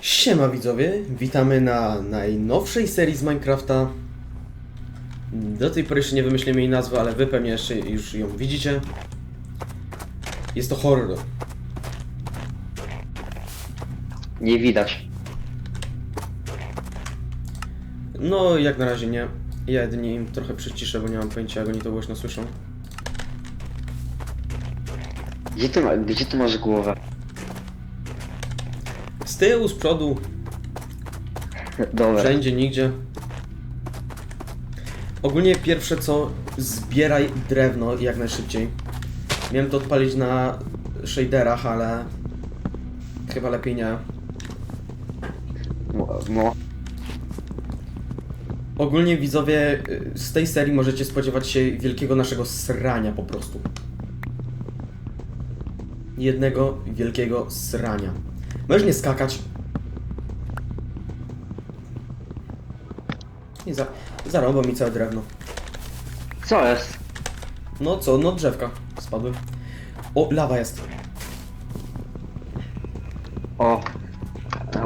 Siema widzowie, witamy na najnowszej serii z Minecrafta. Do tej pory jeszcze nie wymyślimy jej nazwy, ale wy pewnie jeszcze już ją widzicie. Jest to horror. Nie widać. No, jak na razie nie. Ja jedynie im trochę przyciszę, bo nie mam pojęcia, jak oni to głośno słyszą. Gdzie ty, ma, gdzie ty masz głowę? Tyłu, z przodu, Dobra. wszędzie, nigdzie. Ogólnie pierwsze co, zbieraj drewno jak najszybciej. Miałem to odpalić na shaderach, ale chyba lepiej nie. No, no. Ogólnie widzowie, y, z tej serii możecie spodziewać się wielkiego naszego srania po prostu. Jednego wielkiego srania. Możesz nie skakać. I za, zarąbał mi całe drewno. Co jest? No co, no drzewka spadły. O, lawa jest. O.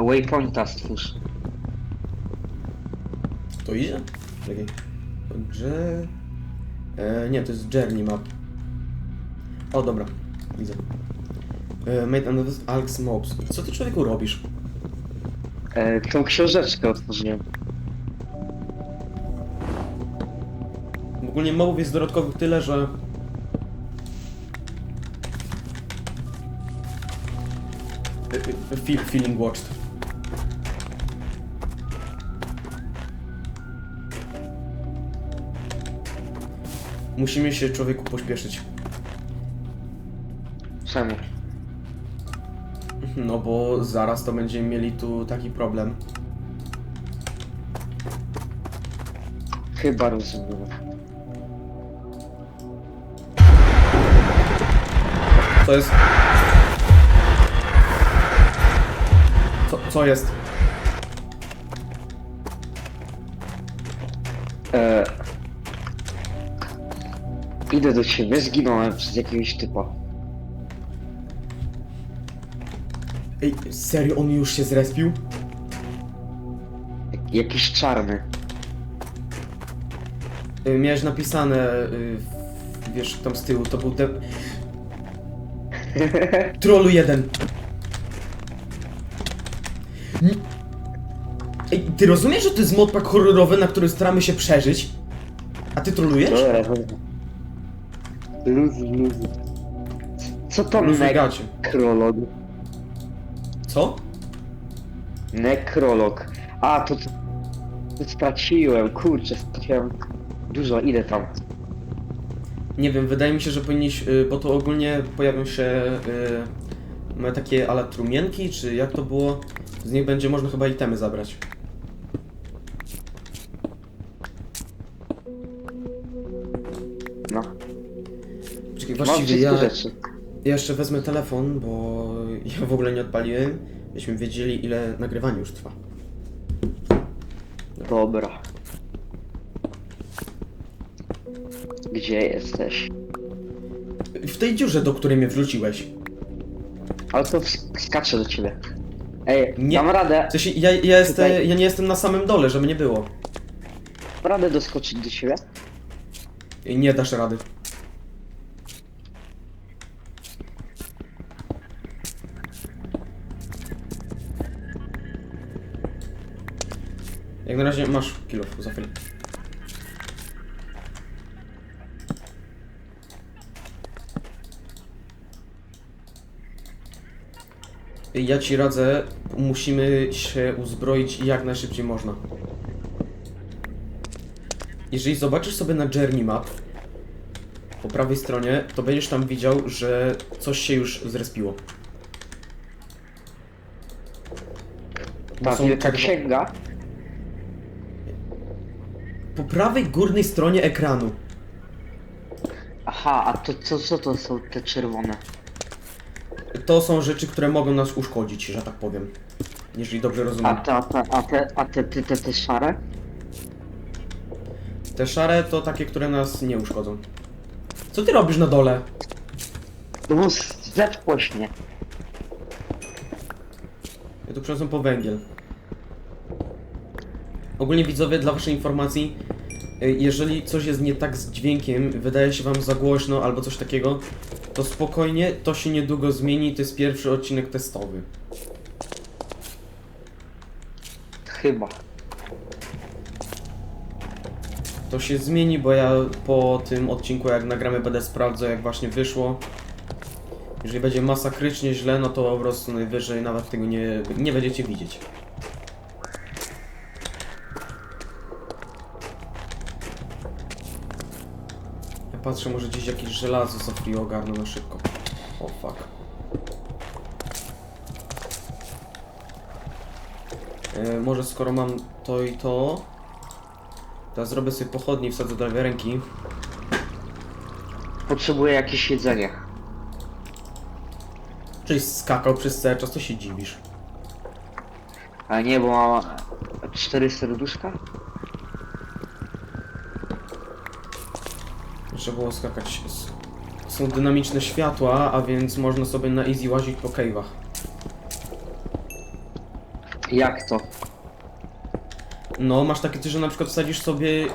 Waypointa stwórz. To idzie? Czekaj. Że... E, nie, to jest Journey Map. O, dobra. Widzę. E, made this Alex Mobs. Co ty człowieku robisz? E, tą książeczkę otworzyłem. Ogólnie mobów jest dodatkowych tyle, że... E, e, Feel, feeling watched. Musimy się człowieku pośpieszyć. Czemu? No bo zaraz to będziemy mieli tu taki problem. Chyba rozumiem. Co jest? Co, co jest? E, idę do ciebie, zginąłem przez jakiegoś typa. Ej, serio, on już się zrespił? Jak- Jakiś czarny. Y, Miałeś napisane, y, w- wiesz, tam z tyłu, to był de... Trollu jeden. N- Ej, ty rozumiesz, że to jest modpack horrorowy, na który staramy się przeżyć? A ty trolujesz? Dobra, dobra. Co to Luzuj gacie. nekrolog? Co? Nekrolog. A, to, to, to straciłem, kurczę, straciłem dużo, ile tam? Nie wiem, wydaje mi się, że powinniś, y, bo to ogólnie pojawią się y, ma takie ale trumienki, czy jak to było? Z nich będzie można chyba itemy zabrać. No, mam właściwie wszystkie ja, rzeczy. Ja jeszcze wezmę telefon, bo ja w ogóle nie odpaliłem, byśmy wiedzieli ile nagrywanie już trwa. Dobra. Gdzie jesteś? W tej dziurze, do której mnie wrzuciłeś. Ale to ws- skaczę do ciebie. Ej, Nie. dam radę, W sensie, ja, ja, jestem, Tutaj. ja nie jestem na samym dole, żeby nie było. radę doskoczyć do ciebie? Nie dasz rady. Jak na razie masz kilo za chwilę. Ja ci radzę, musimy się uzbroić jak najszybciej można. Jeżeli zobaczysz sobie na Journey Map po prawej stronie, to będziesz tam widział, że coś się już zrespiło. Bo Ta są wielka czerwo- księga. Po prawej górnej stronie ekranu. Aha, a to co, co to są te czerwone? To są rzeczy, które mogą nas uszkodzić, że tak powiem. Jeżeli dobrze A rozumiem. te, a te, a te, a te, te, te, te szare? Te szare to takie, które nas nie uszkodzą. Co ty robisz na dole? No bo zepchłeś mnie. Ja tu przyniosłem po węgiel. Ogólnie widzowie, dla waszej informacji, y, jeżeli coś jest nie tak z dźwiękiem, wydaje się wam za głośno albo coś takiego, to spokojnie, to się niedługo zmieni, to jest pierwszy odcinek testowy. Chyba. To się zmieni, bo ja po tym odcinku jak nagramy będę sprawdzał jak właśnie wyszło. Jeżeli będzie masakrycznie źle, no to po prostu najwyżej nawet tego nie, nie będziecie widzieć. Patrzę, może gdzieś jakieś żelazo za free ogarnę na szybko. O fuck. E, może skoro mam to i to, to zrobię sobie pochodnie i wsadzę do ręki. Potrzebuję jakieś jedzenie. Czyli skakał przez cały czas, to się dziwisz. A nie, bo mam cztery serduszka? Trzeba było skakać. Są dynamiczne światła, a więc można sobie na easy łazić po cave'ach. Jak to? No, masz takie coś, że na przykład wsadzisz sobie,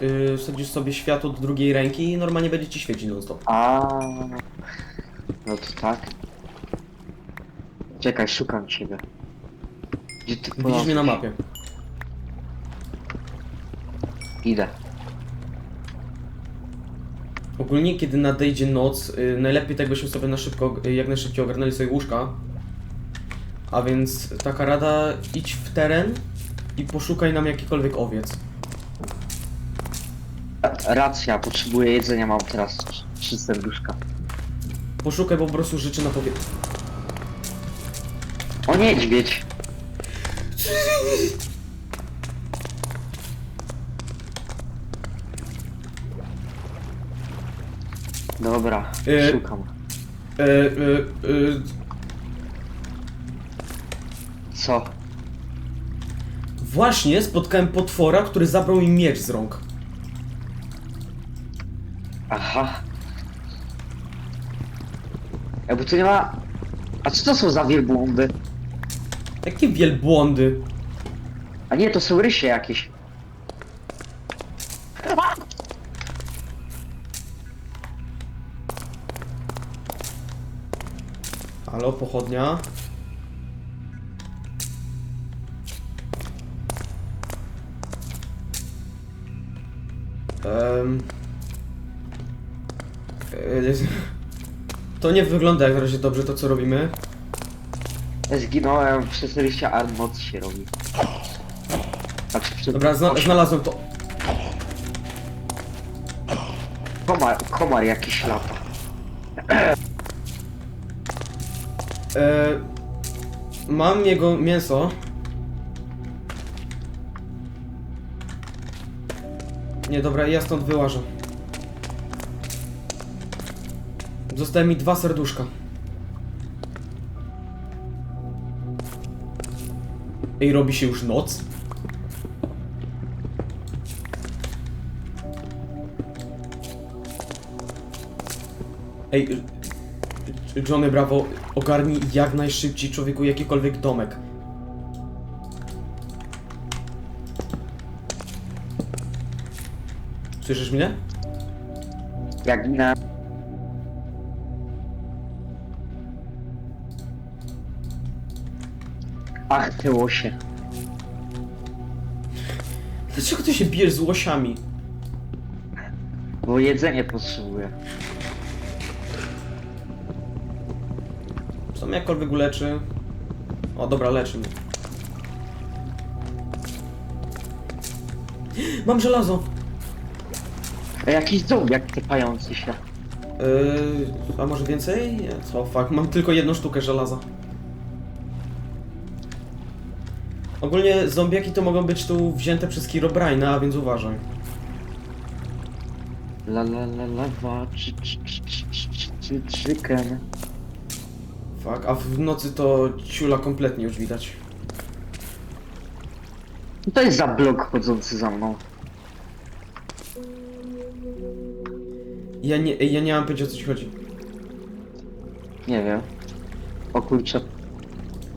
yy, wsadzisz sobie światło do drugiej ręki i normalnie będzie ci świecić non stop. A, No to tak. Czekaj, szukam ciebie. Gdzie ty Widzisz mnie na mapie. Idę. Ogólnie, kiedy nadejdzie noc, yy, najlepiej tak byśmy sobie na szybko, yy, jak najszybciej ogarnęli sobie łóżka. A więc taka rada, idź w teren i poszukaj nam jakikolwiek owiec. Racja, potrzebuję jedzenia, mam teraz trz- trzy serduszka. Poszukaj po prostu rzeczy na powie... O niedźwiedź! Dobra, E, szukam. Yy, yy, yy, Co? Właśnie spotkałem potwora, który zabrał mi miecz z rąk. Aha. Jakby tu nie ma... A co to są za wielbłądy? Jakie wielbłądy. A nie, to są rysie jakieś. Halo, pochodnia. Um, to nie wygląda jak na razie dobrze to co robimy. Zginąłem przez rysia, a noc się robi. Znaczy. Dobra, zna znalazłem to. Komar, komar jakiś lata. E, mam jego mięso. Nie, dobra, ja stąd wyłażę. Zostały mi dwa serduszka. Ej, robi się już noc? Ej, Johnny Bravo, ogarnij jak najszybciej człowieku jakikolwiek domek. Słyszysz mnie? Jak ginę. Ach, te łosie. Dlaczego ty się bijesz z łosiami? Bo jedzenie potrzebuję. Mnie jakkolwiek uleczy? O, dobra, leczy mnie. Mam żelazo! A jakiś zombiak typający się. Yy, a może więcej? Nie, co fuck, mam tylko jedną sztukę żelaza. Ogólnie zombiaki to mogą być tu wzięte przez Herobrine'a, a więc uważaj. La la la la wa, czy czy czy czy czy czy czy chicken. Fuck, a w nocy to ciula kompletnie już widać. Co to jest za blok chodzący za mną? Ja nie, ja nie mam pojęcia o co ci chodzi. Nie wiem. O kurczę. Co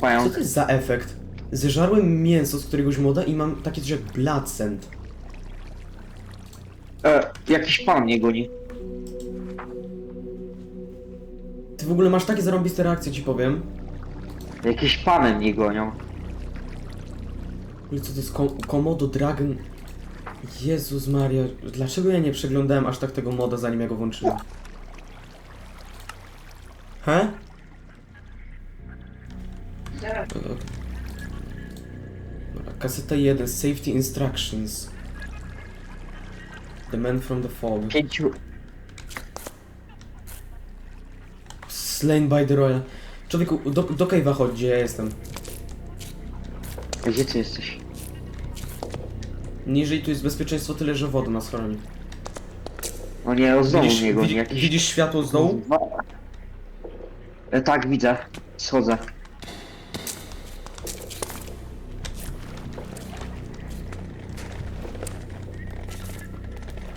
Pająk. to jest za efekt? Zeżarłem mięso z któregoś moda i mam takie coś jak blood scent. E, jakiś pan mnie goni. W ogóle masz takie zarąbiste reakcje, ci powiem. Jakieś pany mnie gonią. Ale co to jest Kom- Komodo Dragon? Jezus Maria, dlaczego ja nie przeglądałem aż tak tego moda zanim ja go włączyłem? He? Dobra, kaseta 1, Safety Instructions. The Man from the Fog. Pięciu. Slain by the Royal. Człowieku, do, do cave'a chodź, gdzie ja jestem. Gdzie ty jesteś? Niżej tu jest bezpieczeństwo, tyle że woda nas chroni. O nie, o znowu Widzisz, mnie goni. widzi, Jakiś... widzisz światło z dołu? E, tak, widzę. Schodzę.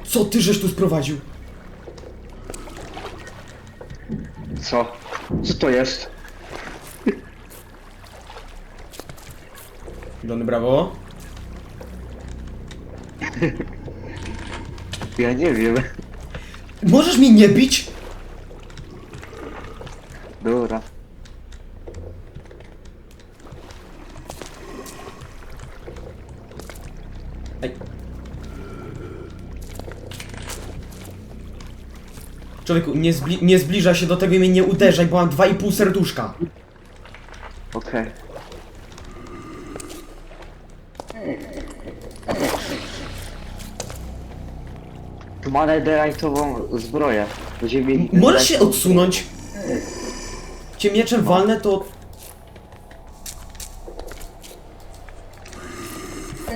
Co ty żeś tu sprowadził? Co? Co to jest? Johnny Bravo? Ja nie wiem. Możesz mi nie bić? Dobra. Człowieku, nie, zbli nie zbliża się do tego i mnie nie uderzaj, bo mam 2,5 serduszka. Okej. Tu ma netherite'ową zbroję. Będziemy mieli Możesz się netherite'ową- odsunąć? Cię mieczem walnę, to...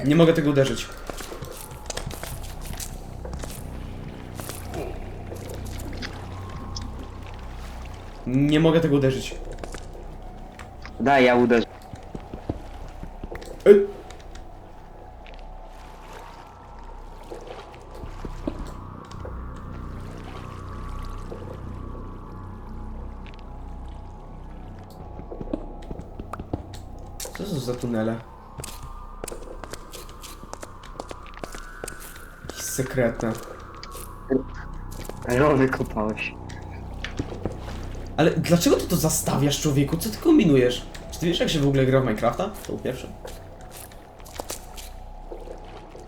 Nie mogę tego uderzyć. Mogę tego uderzyć. Daj, ja uderzę. Ej. Co to za tunele? Jakieś sekretne. Rowy kopałeś. Ale dlaczego ty to zastawiasz, człowieku? Co ty kombinujesz? Czy ty wiesz, jak się w ogóle gra w Minecrafta? To po pierwsze.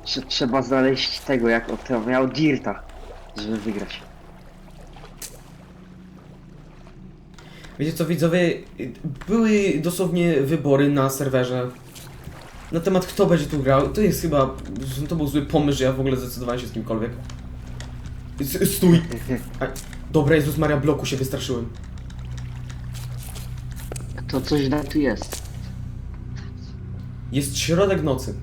Trze- Trzeba znaleźć tego, jak on to miał Dirta, żeby wygrać. Wiecie co, widzowie? Były dosłownie wybory na serwerze na temat kto będzie tu grał. To jest chyba, to był zły pomysł, że ja w ogóle zdecydowałem się z kimkolwiek. S- Stój! A, dobra, Jezus Maria, bloku się wystraszyłem. To coś da tu jest. Jest środek nocy.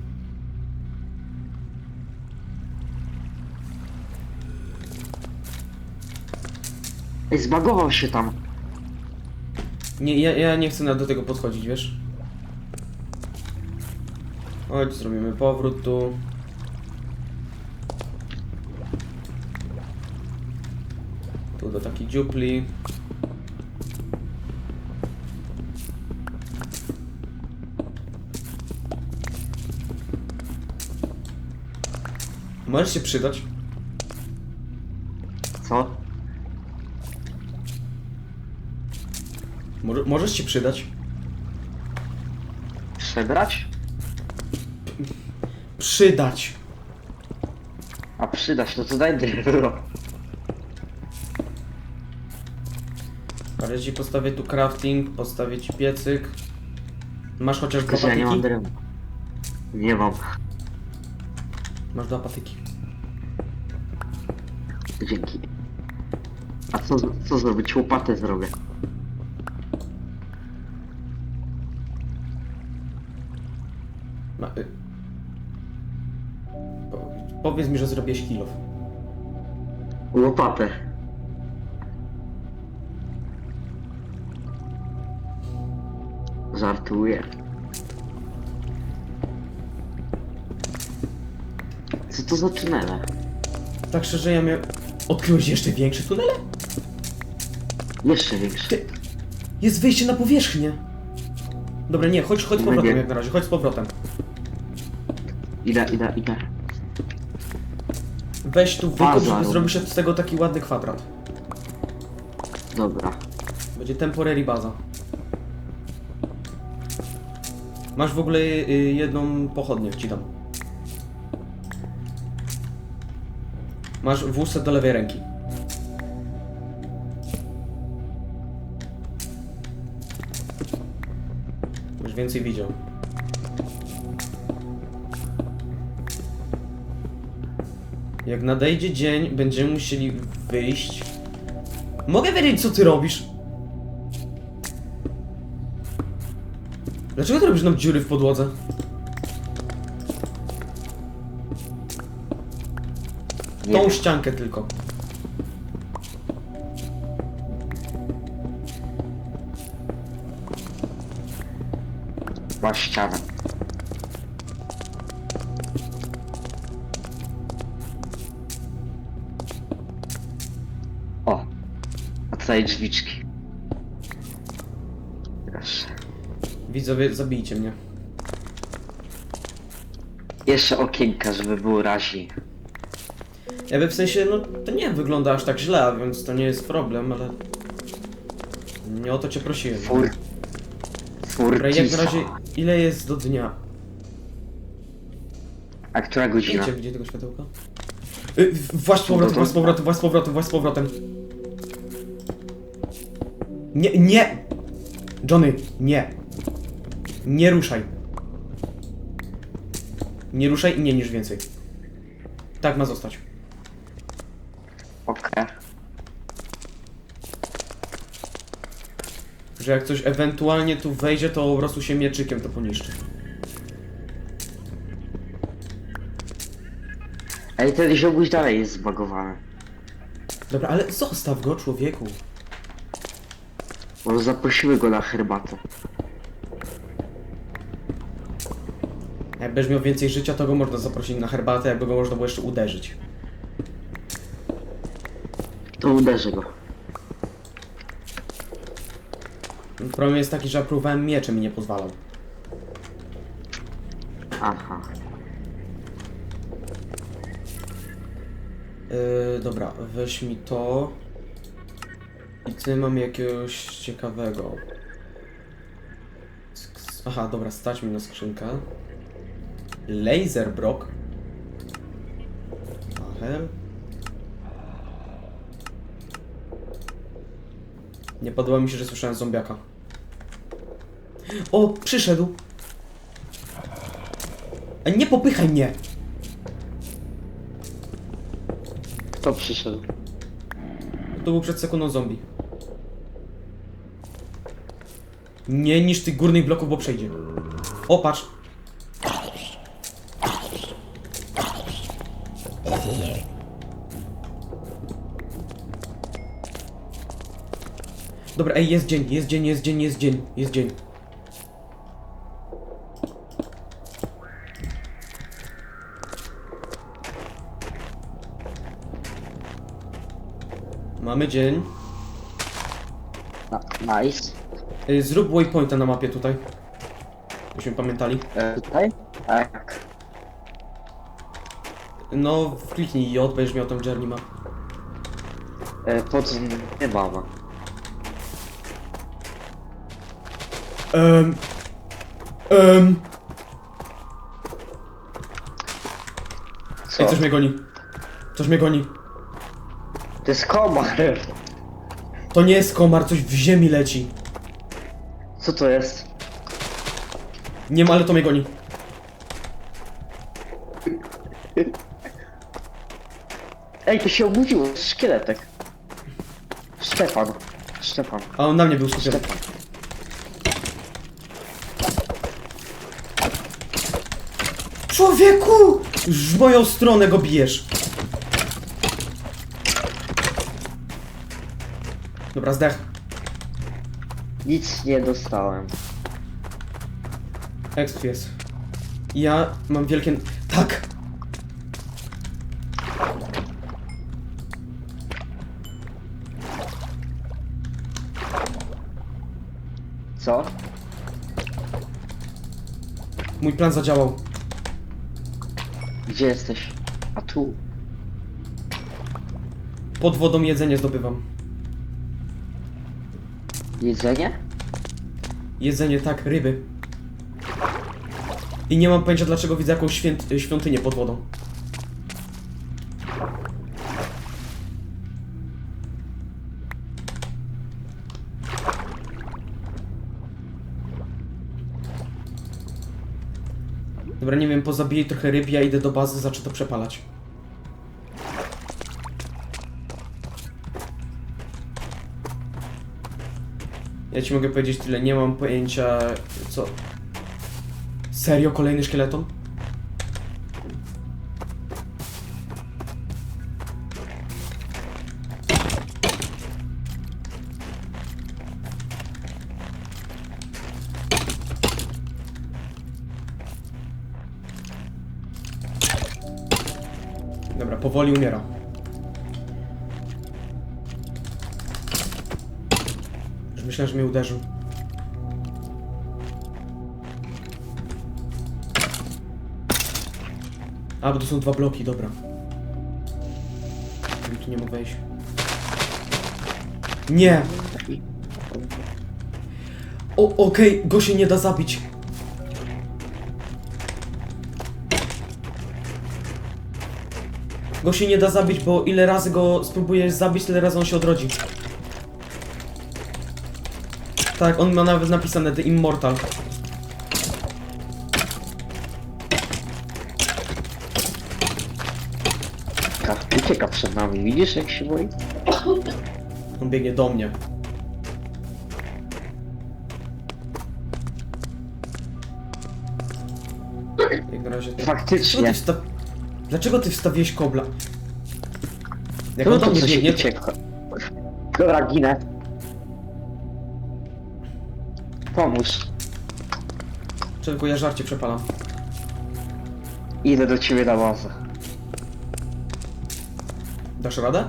Ej, zbagował się tam. Nie, ja, ja nie chcę nawet do tego podchodzić, wiesz? Chodź, zrobimy powrót tu. Tu do takiej dziupli. Możesz się przydać? Co? Może, możesz się przydać? Przebrać? Przydać! A przyda się, no to daj drewno. Ale ci postawię tu crafting, postawię ci piecyk. Masz chociaż dwa Tylko, że ja nie mam patyki? drewna. Nie mam. Masz dwa patyki. Dzięki. A co, co zrobić? Łopatę zrobię. Ma, y... po, powiedz mi, że zrobiłeś kilof. Łopatę. Żartuję. Co to za tunele? Tak szczerze, ja miałem... Odkryłeś jeszcze większe tunele? Jeszcze większe. Ty... Jest wejście na powierzchnię. Dobra, nie, chodź, chodź z powrotem jak na razie, chodź z powrotem. Idę, idę, idę. Weź tu wykop, Baza żeby robię. zrobić z tego taki ładny kwadrat. Dobra. Będzie temporary baza. Masz w ogóle y, jedną pochodnię, ci dam. Masz wózce do lewej ręki. Już więcej widział. Jak nadejdzie dzień, będziemy musieli wyjść. Mogę wiedzieć, co ty robisz? Dlaczego ty robisz nam dziury w podłodze? Nie Tą ściankę tylko. Masz ścianę. O! A tutaj drzwiczki. Proszę. Widzowie, zabijcie mnie. Jeszcze okienka, żeby było raźniej. Jakby w sensie, no to nie wygląda aż tak źle, więc to nie jest problem, ale... Nie o to cię prosiłem. Fur... Dobra, jak na Furtisa. razie, ile jest do dnia? A która godzina? Wiecie, gdzie tego światełka? Y, Właź z powrotem, właź z powrotem, właź z powrotem, właź z powrotem. Nie, nie! Johnny, nie. Nie ruszaj. Nie ruszaj i nie niż więcej. Tak ma zostać. Okej. Że jak coś ewentualnie tu wejdzie, to po prostu się mieczykiem to poniszczy. Ej, ten ziołguś dalej jest zbagowany. Dobra, ale zostaw go, człowieku. Może zaprosimy go na herbatę. Jak będziesz miał więcej życia, to go można zaprosić na herbatę, jakby go można było jeszcze uderzyć. To uderzę go. Problem jest taki, że próbowałem mieczem i nie pozwalał. Aha. Yy, dobra, weź mi to. I ty mam jakiegoś ciekawego. Aha, dobra, stać mi na skrzynkę. Laserbrock. Aher. Nie podoba mi się, że słyszałem zombiaka. O, przyszedł! Nie popychaj mnie! Kto przyszedł? To był przed sekundą zombie. Nie niż tych górnych bloków, bo przejdzie. O, patrz. Dobra, ej, jest dzień, jest dzień, jest dzień, jest dzień, jest dzień. Mamy dzień. Nice. Y, Zrób waypointa na mapie tutaj. Byśmy pamiętali. E, tutaj? Tak. No, kliknij J, będziesz miał tam journey map. E, po co nie mama? Um. Co? Ej, coś mnie goni. Coś mnie goni. To jest komar. To nie jest komar, coś w ziemi leci. Co to jest? Nie ma, ale to mnie goni. Ej, to się obudziło. Szkieletek. Stefan. Stefan. A on na mnie był skupiony. Stefan. Człowieku! W moją stronę go bijesz. Dobra, zdech. Nic nie dostałem. Exp jest. Ja mam wielkie... Tak! Co? Mój plan zadziałał. Gdzie jesteś? A tu. Pod wodą jedzenie zdobywam. Jedzenie? Jedzenie, tak, ryby. I nie mam pojęcia dlaczego widzę jakąś święt świątynię pod wodą. Dobra, nie wiem, pozabiję trochę ryb, ja idę do bazy, zacznę to przepalać. Ja ci mogę powiedzieć tyle, nie mam pojęcia co... Serio kolejny szkieleton? Dobra, powoli umiera. Już myślałem, że mnie uderzył. A, bo to są dwa bloki, dobra. Tu nie mógł wejść. Nie! O, okej, go się nie da zabić. Go się nie da zabić, bo ile razy go spróbujesz zabić, tyle razy on się odrodzi. Tak, on ma nawet napisane The Immortal. Ka- Ucieka przed nami, widzisz jak się boi? On biegnie do mnie. Jak na razie... Faktycznie. Dlaczego ty wstawiłeś kobla? Jak No on do to mnie coś biegnie, ucieka. Dobra, ginę. Pomóż. Tylko ja żarcie przepalam. Idę do ciebie na bazę. Dasz radę?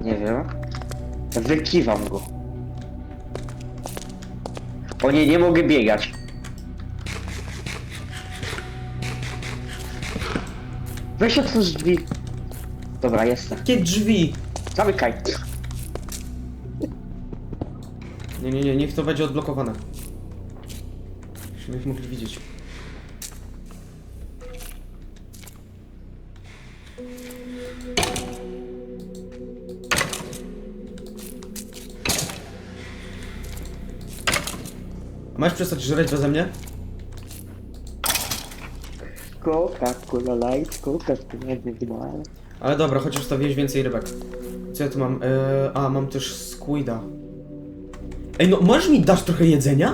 Nie wiem. Wykiwam go. O nie, nie mogę biegać. Weź otwórz drzwi. Dobra, jestem. Jakie drzwi? Zamykaj. Nie, nie, nie, niech to będzie odblokowane. Żebyśmy ich mogli widzieć. A Masz przestać żreć beze mnie? Coca-Cola Light, Coca-Cola Light. Ale dobra, chociaż wstawiłeś więcej rybek. Co ja tu mam? Eee, a, mam też squida. Ej, no możesz mi dać trochę jedzenia?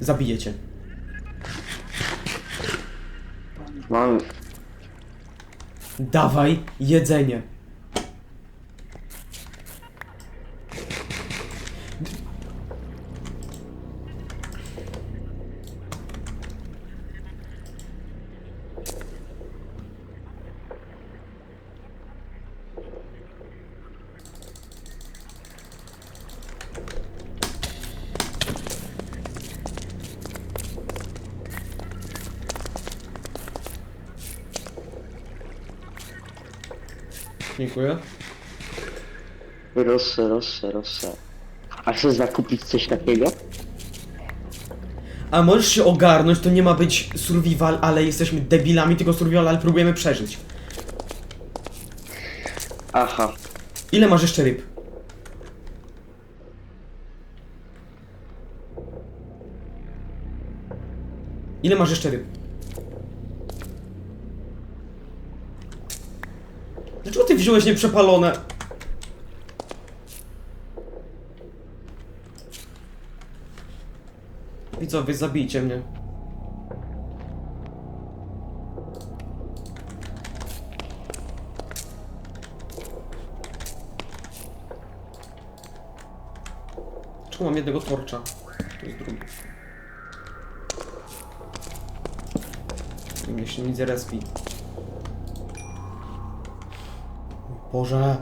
Zabijecie. Mam... Dawaj jedzenie. Dziękuję. Proszę, proszę, proszę. A chcesz zakupić coś takiego? A możesz się ogarnąć, to nie ma być survival, ale jesteśmy debilami, tylko survival, ale próbujemy przeżyć. Aha. Ile masz jeszcze ryb? Ile masz jeszcze ryb? Dlaczego ty wziąłeś nieprzepalone? Widzowie, zabijcie mnie. Czemu mam jednego torcza. To jest drugi. I mnie się nic respi. Boże!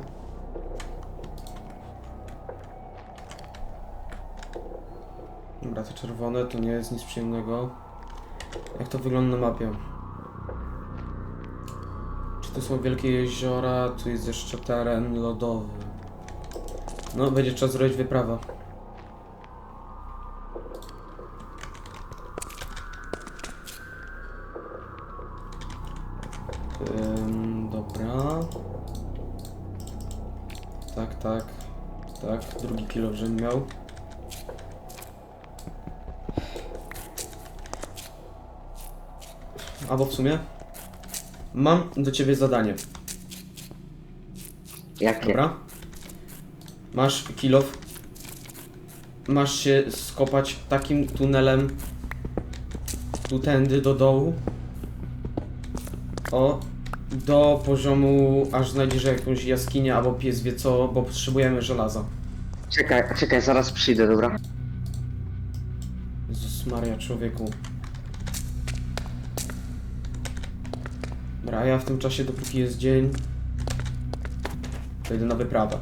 Dobra, czerwone to nie jest nic przyjemnego. Jak to wygląda na mapie? Czy to są wielkie jeziora? Tu jest jeszcze teren lodowy. No, będzie czas zrobić wyprawę. Kilo żem miał. Albo w sumie mam do ciebie zadanie. Jakie? Dobra. Masz kilof. Masz się skopać takim tunelem tu tędy do dołu. O, do poziomu, aż znajdziesz jakąś jaskinię albo pies wie co, bo potrzebujemy żelaza. Czekaj, czekaj, zaraz przyjdę, dobra? Jezus Maria, człowieku. Dobra, ja w tym czasie, dopóki jest dzień, to idę na wyprawę.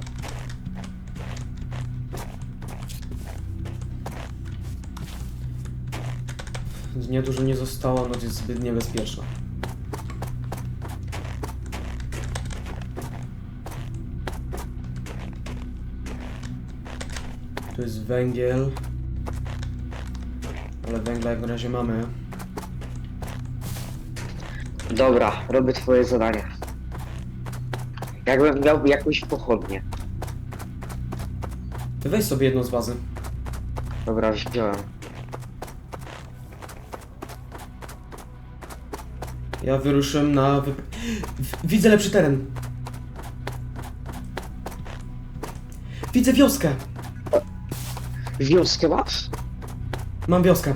Dnia dużo nie zostało, noc jest zbyt niebezpieczna. Tu jest węgiel. Ale węgla jak na razie mamy. Dobra, robię twoje zadanie. Jakbym miał jakąś pochodnię. Ty weź sobie jedną z bazy. Dobra, wziąłem. Ja wyruszyłem na... Wyp... Widzę lepszy teren. Widzę wioskę. Wioskę masz? Mam wioskę.